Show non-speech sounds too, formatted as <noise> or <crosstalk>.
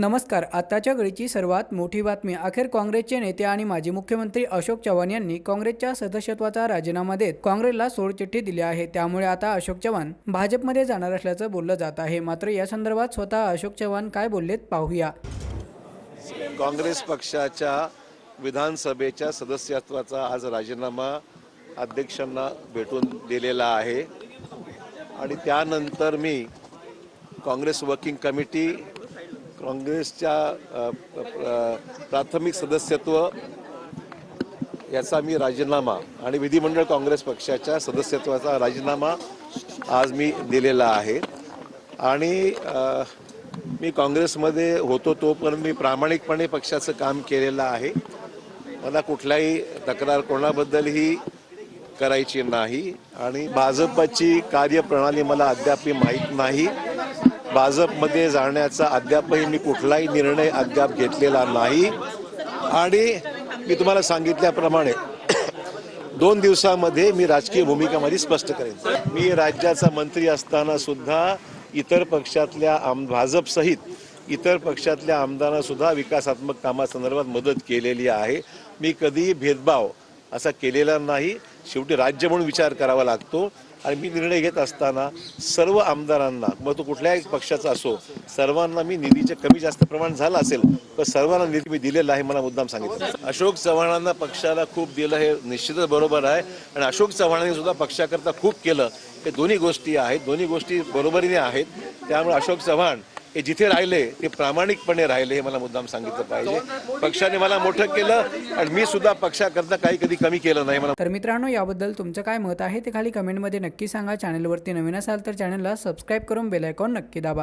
नमस्कार. आताच्या घडीची सर्वात मोठी बातमी. अखेर काँग्रेसचे नेते आणि माजी मुख्यमंत्री अशोक चव्हाण यांनी काँग्रेसच्या सदस्यत्वाचा राजीनामा देत काँग्रेसला सोडचिठ्ठी दिली आहे. त्यामुळे आता अशोक चव्हाण भाजपमध्ये जाणार असल्याचं बोललं जात आहे. मात्र या संदर्भात स्वतः अशोक चव्हाण काय बोललेत पाहूया. काँग्रेस पक्षाच्या विधानसभेच्या सदस्यत्वाचा आज राजीनामा अध्यक्षांना भेटून दिलेला आहे. आणि त्यानंतर मी काँग्रेस वर्किंग कमिटी काँग्रेसच्या प्राथमिक सदस्यत्व याचा मी राजीनामा आणि विधिमंडळ काँग्रेस पक्षाच्या सदस्यत्वाचा राजीनामा आज मी दिलेला आहे. आणि मी काँग्रेसमध्ये होतो तोपर्यंत मी प्रामाणिकपणे पक्षाचं काम केलेलं आहे. मला कुठल्याही तक्रार कोणाबद्दलही करायची नाही आणि भाजपची कार्यप्रणाली मला अद्यापही माहीत नाही. भाजपमध्ये जाण्याचा अद्यापही मी कुठलाही निर्णय अद्याप घेतलेला नाही. आणि मी तुम्हाला सांगितल्याप्रमाणे <clears throat> दोन दिवसामध्ये मी राजकीय भूमिकामध्ये स्पष्ट करेन. मी राज्याचा मंत्री असताना सुद्धा इतर पक्षातल्या आम भाजपसहित इतर पक्षातल्या आमदारांना सुद्धा विकासात्मक कामासंदर्भात मदत केलेली आहे. मी कधीही भेदभाव असा केलेला नाही. शेवटी राज्य म्हणून विचार करावा लागतो. आणि मी निर्णय घेत असताना सर्व आमदारांना मग तो कुठल्याही पक्षाचा असो सर्वांना मी निधीचे कमी जास्त प्रमाण झालं असेल तर सर्वांना निधी मी दिलेला आहे मला मुद्दाम सांगितलं. अशोक चव्हाणांना पक्षाला खूप दिलं हे निश्चितच बरोबर आहे. आणि अशोक चव्हाणांनी सुद्धा पक्षाकरता खूप केलं. हे दोन्ही गोष्टी आहेत दोन्ही गोष्टी बरोबरीने आहेत. त्यामुळे अशोक चव्हाण हे जिथे राहिले ते प्रामाणिकपणे राहिले हे मला मुद्दाम सांगितलं पाहिजे. पक्षाने मला मोठं केलं आणि मी सुद्धा पक्षाकरता काही कधी कमी केलं नाही. मला तर मित्रांनो याबद्दल तुमचं काय मत आहे ते खाली कमेंटमध्ये नक्की सांगा. चॅनलवरती नवीन असाल तर चॅनलला सबस्क्राईब करून बेलायकॉन नक्की दाबा.